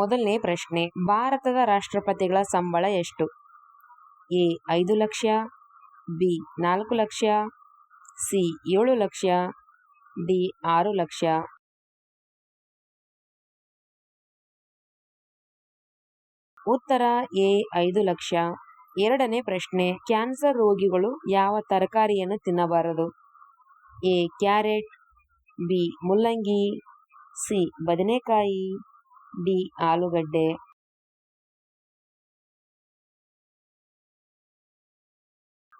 ಮೊದಲನೇ ಪ್ರಶ್ನೆ, ಭಾರತದ ರಾಷ್ಟ್ರಪತಿಗಳ ಸಂಬಳ ಎಷ್ಟು? ಎ, ಐದು ಲಕ್ಷ, ಬಿ, ನಾಲ್ಕು ಲಕ್ಷ, ಸಿ, ಏಳು ಲಕ್ಷ, ಡಿ, ಆರು ಲಕ್ಷ. ಉತ್ತರ, ಎ, ಐದು ಲಕ್ಷ. ಎರಡನೇ ಪ್ರಶ್ನೆ, ಕ್ಯಾನ್ಸರ್ ರೋಗಿಗಳು ಯಾವ ತರಕಾರಿಯನ್ನು ತಿನ್ನಬಾರದು? ಎ, ಕ್ಯಾರೆಟ್, ಬಿ, ಮುಲ್ಲಂಗಿ, ಸಿ, ಬದನೆಕಾಯಿ ಡಿ ಆಲೂಗಡ್ಡೆ.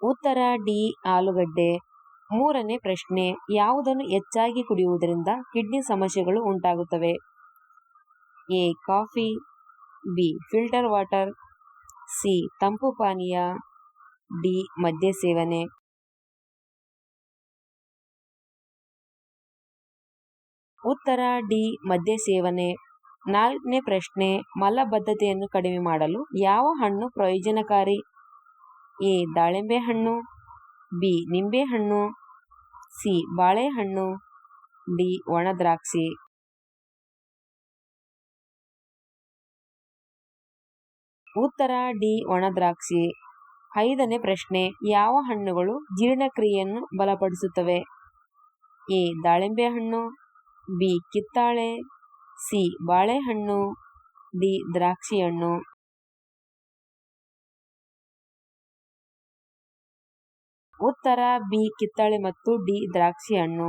ಉತ್ತರ ಡಿ ಆಲೂಗಡ್ಡೆ. ಮೂರನೇ ಪ್ರಶ್ನೆ, ಯಾವುದನ್ನು ಹೆಚ್ಚಾಗಿ ಕುಡಿಯುವುದರಿಂದ ಕಿಡ್ನಿ ಸಮಸ್ಯೆಗಳು ಉಂಟಾಗುತ್ತವೆ? A, coffee, B, filter water, C, ತಂಪು ಪಾನೀಯ, ಡಿ, ಮದ್ಯ ಸೇವನೆ. ಉತ್ತರ ಡಿ, ಮದ್ಯ ಸೇವನೆ. ನಾಲ್ಕನೇ ಪ್ರಶ್ನೆ, ಮಲಬದ್ಧತೆಯನ್ನು ಕಡಿಮೆ ಮಾಡಲು ಯಾವ ಹಣ್ಣು ಪ್ರಯೋಜನಕಾರಿ? ಎ, ದಾಳಿಂಬೆ ಹಣ್ಣು, ಬಿ ನಿಂಬೆಹಣ್ಣು ಸಿ ಬಾಳೆಹಣ್ಣು ಡಿ ಒಣದ್ರಾಕ್ಷಿ ಉತ್ತರ, ಡಿ ಒಣದ್ರಾಕ್ಷಿ ಐದನೇ ಪ್ರಶ್ನೆ, ಯಾವ ಹಣ್ಣುಗಳು ಜೀರ್ಣಕ್ರಿಯೆಯನ್ನು ಬಲಪಡಿಸುತ್ತವೆ? ಎ, ದಾಳಿಂಬೆ ಹಣ್ಣು, ಬಿ, ಕಿತ್ತಾಳೆ ಸಿ, ಬಾಳೆಹಣ್ಣು, ಡಿ ದ್ರಾಕ್ಷಿ ಹಣ್ಣು ಉತ್ತರ, ಬಿ, ಕಿತ್ತಳೆ ಮತ್ತು ಡಿ ದ್ರಾಕ್ಷಿ ಹಣ್ಣು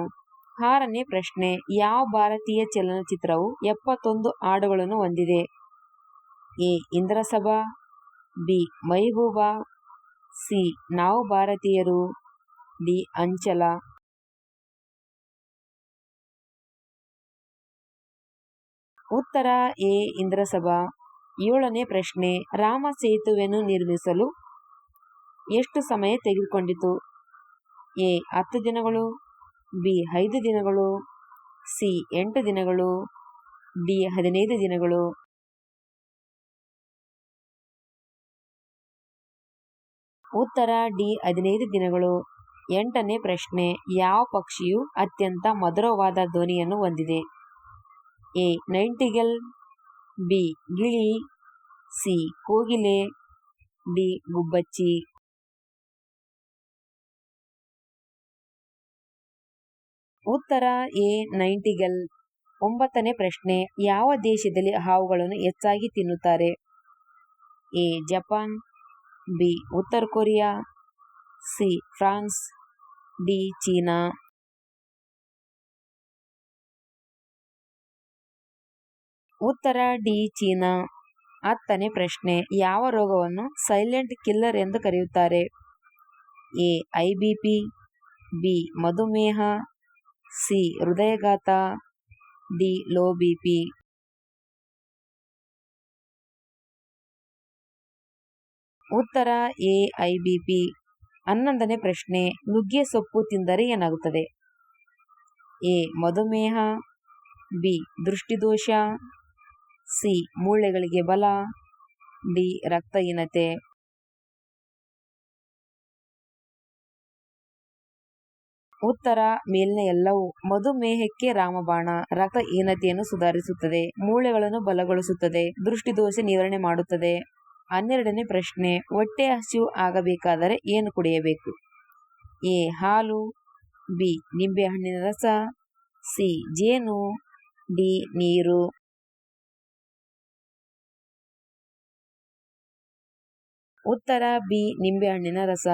ಆರನೇ ಪ್ರಶ್ನೆ, ಯಾವ ಭಾರತೀಯ ಚಲನಚಿತ್ರವು ಎಪ್ಪತ್ತೊಂದು ಹಾಡುಗಳನ್ನು ಹೊಂದಿದೆ? A, Indrasabha, B Mehbooba C, ನಾವು ಭಾರತೀಯರು, ಡಿ, ಅಂಚಲ. ಉತ್ತರ ಎ, ಇಂದ್ರಸಭಾ. ಏಳನೇ ಪ್ರಶ್ನೆ, ರಾಮ ಸೇತುವೆಯನ್ನು ನಿರ್ಮಿಸಲು ಎಷ್ಟು ಸಮಯ ತೆಗೆದುಕೊಂಡಿತು? ಎ, ಹತ್ತು ದಿನಗಳು. ಬಿ, ಐದು ದಿನಗಳು. ಸಿ, ಎಂಟು ದಿನಗಳು. ಡಿ, ಹದಿನೈದು ದಿನಗಳು. ಉತ್ತರ ಡಿ, ಹದಿನೈದು ದಿನಗಳು. ಎಂಟನೇ ಪ್ರಶ್ನೆ, ಯಾವ ಪಕ್ಷಿಯು ಅತ್ಯಂತ ಮಧುರವಾದ ಧ್ವನಿಯನ್ನು ಹೊಂದಿದೆ? ಎ ನೈಂಟಿಗಲ್ ಬಿ ಗಿಳಿ ಸಿ ಕೋಗಿಲೆ ಡಿ ಗುಬ್ಬಚ್ಚಿ ಉತ್ತರ ಎ ನೈಂಟಿಗಲ್ ಒಂಬತ್ತನೇ ಪ್ರಶ್ನೆ, ಯಾವ ದೇಶದಲ್ಲಿ ಹಾವುಗಳನ್ನು ಹೆಚ್ಚಾಗಿ ತಿನ್ನುತ್ತಾರೆ? ಎ ಜಪಾನ್ ಬಿ ಉತ್ತರ Korea C France D China ಉತ್ತರ ಡಿ ಚೀನಾ. ಹತ್ತನೇ ಪ್ರಶ್ನೆ, ಯಾವ ರೋಗವನ್ನು ಸೈಲೆಂಟ್ ಕಿಲ್ಲರ್ ಎಂದು ಕರೆಯುತ್ತಾರೆ? ಎ, ಐ ಬಿ ಮಧುಮೇಹ, ಸಿ, ಹೃದಯಘಾತ, ಡಿ, ಲೋ ಬಿಪಿ ಉತ್ತರ ಎ, ಐ ಬಿ ಪಿ. ಹನ್ನೊಂದನೇ ಪ್ರಶ್ನೆ, ನುಗ್ಗೆ ಸೊಪ್ಪು ತಿಂದರೆ ಏನಾಗುತ್ತದೆ? ಎ, ಮಧುಮೇಹ, ಬಿ, ದೃಷ್ಟಿದೋಷ ಸಿ, ಮೂಳೆಗಳಿಗೆ ಬಲ ಡಿ ರಕ್ತಹೀನತೆ ಉತ್ತರ ಮೇಲಿನ ಎಲ್ಲವೂ ಮಧುಮೇಹಕ್ಕೆ ರಾಮಬಾಣ. ರಕ್ತಹೀನತೆಯನ್ನು ಸುಧಾರಿಸುತ್ತದೆ, ಮೂಳೆಗಳನ್ನು ಬಲಗೊಳಿಸುತ್ತದೆ, ದೃಷ್ಟಿದೋಷ ನಿವಾರಣೆ ಮಾಡುತ್ತದೆ. ಹನ್ನೆರಡನೇ ಪ್ರಶ್ನೆ, ಹೊಟ್ಟೆ ಹಸಿವು ಆಗಬೇಕಾದರೆ ಏನು ಕುಡಿಯಬೇಕು? ಎ, ಹಾಲು, ಬಿ, ನಿಂಬೆಹಣ್ಣಿನ ರಸ, ಸಿ, ಜೇನು, ಡಿ, ನೀರು. ಉತ್ತರ ಬಿ ನಿಂಬೆಹಣ್ಣಿನ ರಸ.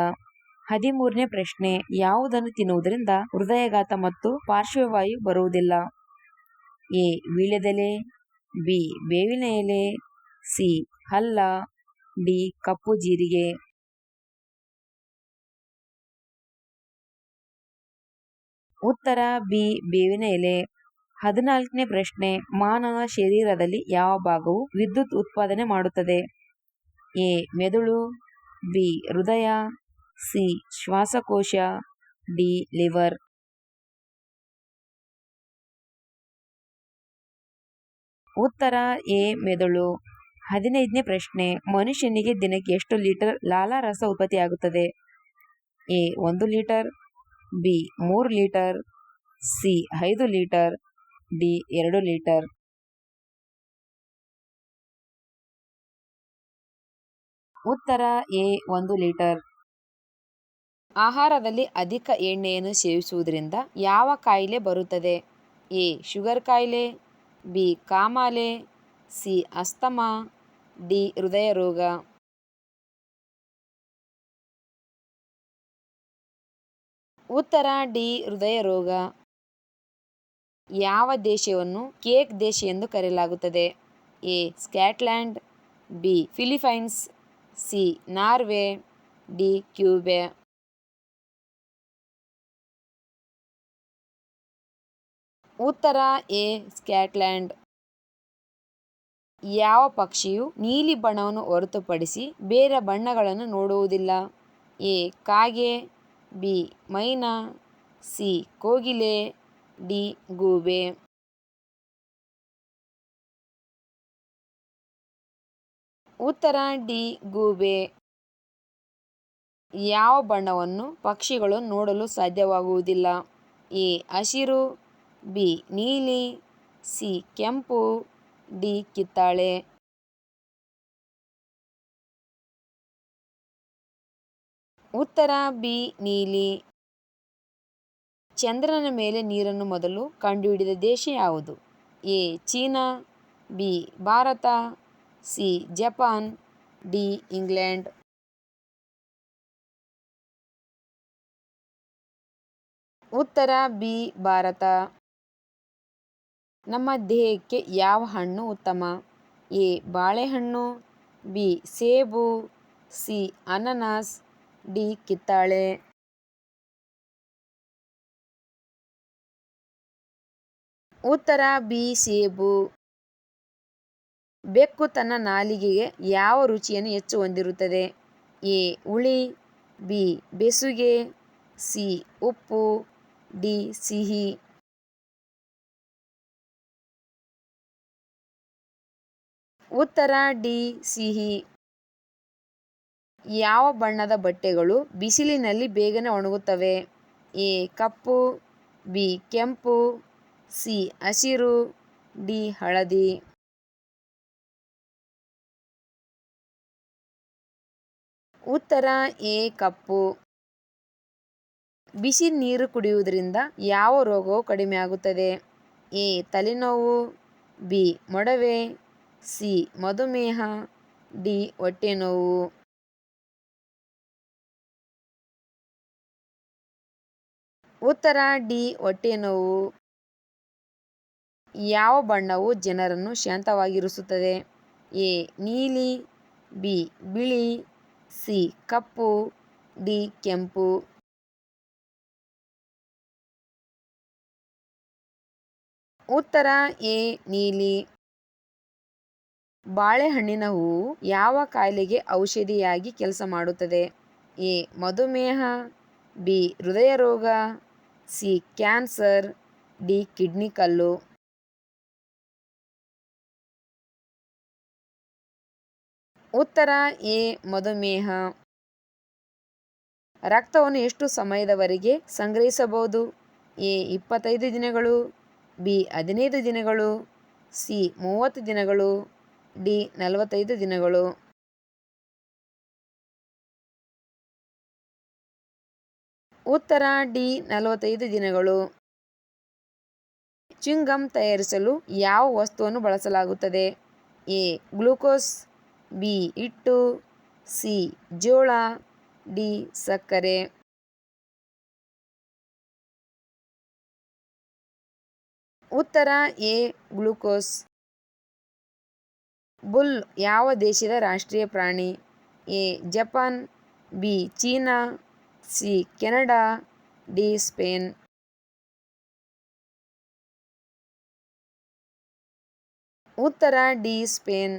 ಹದಿಮೂರನೇ ಪ್ರಶ್ನೆ, ಯಾವುದನ್ನು ತಿನ್ನುವುದರಿಂದ ಹೃದಯಘಾತ ಮತ್ತು ಪಾರ್ಶ್ವವಾಯು ಬರುವುದಿಲ್ಲ? ಎ, ವೀಳ್ಯದೆಲೆ, ಬಿ, ಬೇವಿನ ಎಲೆ, ಸಿ, ಹಲ್ಲ, ಡಿ, ಕಪ್ಪು ಜೀರಿಗೆ. ಉತ್ತರ ಬಿ, ಬೇವಿನ ಎಲೆ. ಹದಿನಾಲ್ಕನೇ ಪ್ರಶ್ನೆ, ಮಾನವ ಶರೀರದಲ್ಲಿ ಯಾವ ಭಾಗವು ವಿದ್ಯುತ್ ಉತ್ಪಾದನೆ ಮಾಡುತ್ತದೆ? ಎ. ಮೆದುಳು, ಬಿ. ಹೃದಯ, ಸಿ. ಶ್ವಾಸಕೋಶ, ಡಿ. ಲಿವರ್. ಉತ್ತರ ಎ. ಮೆದುಳು. ಹದಿನೈದನೇ ಪ್ರಶ್ನೆ. ಮನುಷ್ಯನಿಗೆ ದಿನಕ್ಕೆ ಎಷ್ಟು ಲೀಟರ್ ಲಾಲಾರಸ ಉತ್ಪತ್ತಿಯಾಗುತ್ತದೆ? ಎ. ಒಂದು ಲೀಟರ್, ಬಿ. ಮೂರು ಲೀಟರ್, ಸಿ. ಐದು ಲೀಟರ್, ಡಿ. ಎರಡು ಲೀಟರ್. ಉತ್ತರ ಎ, ಒಂದು ಲೀಟರ್. ಆಹಾರದಲ್ಲಿ ಅಧಿಕ ಎಣ್ಣೆಯನ್ನು ಸೇವಿಸುವುದರಿಂದ ಯಾವ ಕಾಯಿಲೆ ಬರುತ್ತದೆ? ಎ, ಶುಗರ್ ಕಾಯಿಲೆ, ಬಿ, ಕಾಮಾಲೆ, ಸಿ, ಅಸ್ತಮಾ, ಡಿ ಹೃದಯ ರೋಗ ಉತ್ತರ ಡಿ ಹೃದಯ ರೋಗ ಯಾವ ದೇಶವನ್ನು ಕೇಕ್ ದೇಶ ಎಂದು ಕರೆಯಲಾಗುತ್ತದೆ? A, Scotland, B Philippines C. Norway, D. Cuba. ಉತ್ತರ ಎ. ಸ್ಕಾಟ್ಲ್ಯಾಂಡ್ ಯಾವ ಪಕ್ಷಿಯು ನೀಲಿ ಬಣ್ಣವನ್ನು ಹೊರತುಪಡಿಸಿ ಬೇರೆ ಬಣ್ಣಗಳನ್ನು ನೋಡುವುದಿಲ್ಲ? ಎ. ಕಾಗೆ, ಬಿ. ಮೈನಾ, ಸಿ. ಕೋಗಿಲೆ, ಡಿ. ಗೂಬೆ. ಉತ್ತರ ಡಿ ಗೂಬೆ. ಯಾವ ಬಣ್ಣವನ್ನು ಪಕ್ಷಿಗಳು ನೋಡಲು ಸಾಧ್ಯವಾಗುವುದಿಲ್ಲ? ಎ. ಹಸಿರು, ಬಿ. ನೀಲಿ, ಸಿ. ಕೆಂಪು, ಡಿ. ಕಿತ್ತಾಳೆ. ಉತ್ತರ ಬಿ. ನೀಲಿ. ಚಂದ್ರನ ಮೇಲೆ ನೀರನ್ನು ಮೊದಲು ಕಂಡುಹಿಡಿದ ದೇಶ ಯಾವುದು? A. China, B. Bharat C, Japan, D, England. ಉತ್ತರ, ಬಿ, ಭಾರತ. ನಮ್ಮ ದೇಹಕ್ಕೆ ಯಾವ ಹಣ್ಣು ಉತ್ತಮ? ಎ, ಬಾಳೆಹಣ್ಣು, ಬಿ, ಸೇಬು, ಸಿ, ಅನನಾಸ್, ಡಿ, ಕಿತ್ತಾಳೆ. ಉತ್ತರ, ಬಿ, ಸೇಬು. ಬೆಕ್ಕು ತನ್ನ ನಾಲಿಗೆಗೆ ಯಾವ ರುಚಿಯನ್ನು ಹೆಚ್ಚು ಹೊಂದಿರುತ್ತದೆ? ಎ. ಹುಳಿ, ಬಿ. ಬೆಸುಗೆ, ಸಿ. ಉಪ್ಪು, ಡಿ. ಸಿಹಿ. ಉತ್ತರ, ಡಿ. ಸಿಹಿ. ಯಾವ ಬಣ್ಣದ ಬಟ್ಟೆಗಳು ಬಿಸಿಲಿನಲ್ಲಿ ಬೇಗನೆ ಒಣಗುತ್ತವೆ? ಎ. ಕಪ್ಪು, ಬಿ. ಕೆಂಪು, ಸಿ. ಹಸಿರು, ಡಿ. ಹಳದಿ. ಉತ್ತರ ಎ ಕಪ್ಪು. ಬಿಸಿ ನೀರು ಕುಡಿಯುವುದರಿಂದ ಯಾವ ರೋಗವು ಕಡಿಮೆಯಾಗುತ್ತದೆ ಎ ತಲೆನೋವು, ಬಿ ಮೊಡವೆ, ಸಿ ಮಧುಮೇಹ, ಡಿ ಹೊಟ್ಟೆ ನೋವು ಉತ್ತರ ಡಿ ಹೊಟ್ಟೆ ನೋವು ಯಾವ ಬಣ್ಣವು ಜನರನ್ನು ಶಾಂತವಾಗಿರಿಸುತ್ತದೆ. ಎ ನೀಲಿ, ಬಿ ಬಿಳಿ ಸಿ, ಕಪ್ಪು, ಡಿ, ಕೆಂಪು. ಉತ್ತರ, ಎ, ನೀಲಿ. ಬಾಳೆಹಣ್ಣಿನ ಹೂವು ಯಾವ ಕಾಯಿಲೆಗೆ ಔಷಧಿಯಾಗಿ ಕೆಲಸ ಮಾಡುತ್ತದೆ? ಎ, ಮಧುಮೇಹ, ಬಿ ಹೃದಯ ರೋಗ ಸಿ, ಕ್ಯಾನ್ಸರ್, ಡಿ, ಕಿಡ್ನಿ ಕಲ್ಲು. ಉತ್ತರ ಎ, ಮಧುಮೇಹ. ರಕ್ತವನ್ನು ಎಷ್ಟು ಸಮಯದವರೆಗೆ ಸಂಗ್ರಹಿಸಬಹುದು? ಎ, ಇಪ್ಪತ್ತೈದು ದಿನಗಳು, ಬಿ, ಹದಿನೈದು ದಿನಗಳು, ಸಿ, ಮೂವತ್ತು ದಿನಗಳು, ಡಿ, ನಲವತ್ತೈದು ದಿನಗಳು. ಉತ್ತರ ಡಿ, ನಲವತ್ತೈದು ದಿನಗಳು. ಚಿಂಗಮ್ ತಯಾರಿಸಲು ಯಾವ ವಸ್ತುವನ್ನು ಬಳಸಲಾಗುತ್ತದೆ? ಎ, ಗ್ಲೂಕೋಸ್ ಬಿ ಇಟ್ಟು ಸಿ ಜೋಳ, ಡಿ ಸಕ್ಕರೆ. ಉತ್ತರ ಎ ಗ್ಲೂಕೋಸ್. ಬುಲ್ ಯಾವ ದೇಶದ ರಾಷ್ಟ್ರೀಯ ಪ್ರಾಣಿ? A Japan, B China, C Canada, D Spain. ಉತ್ತರ ಡಿ ಸ್ಪೇನ್.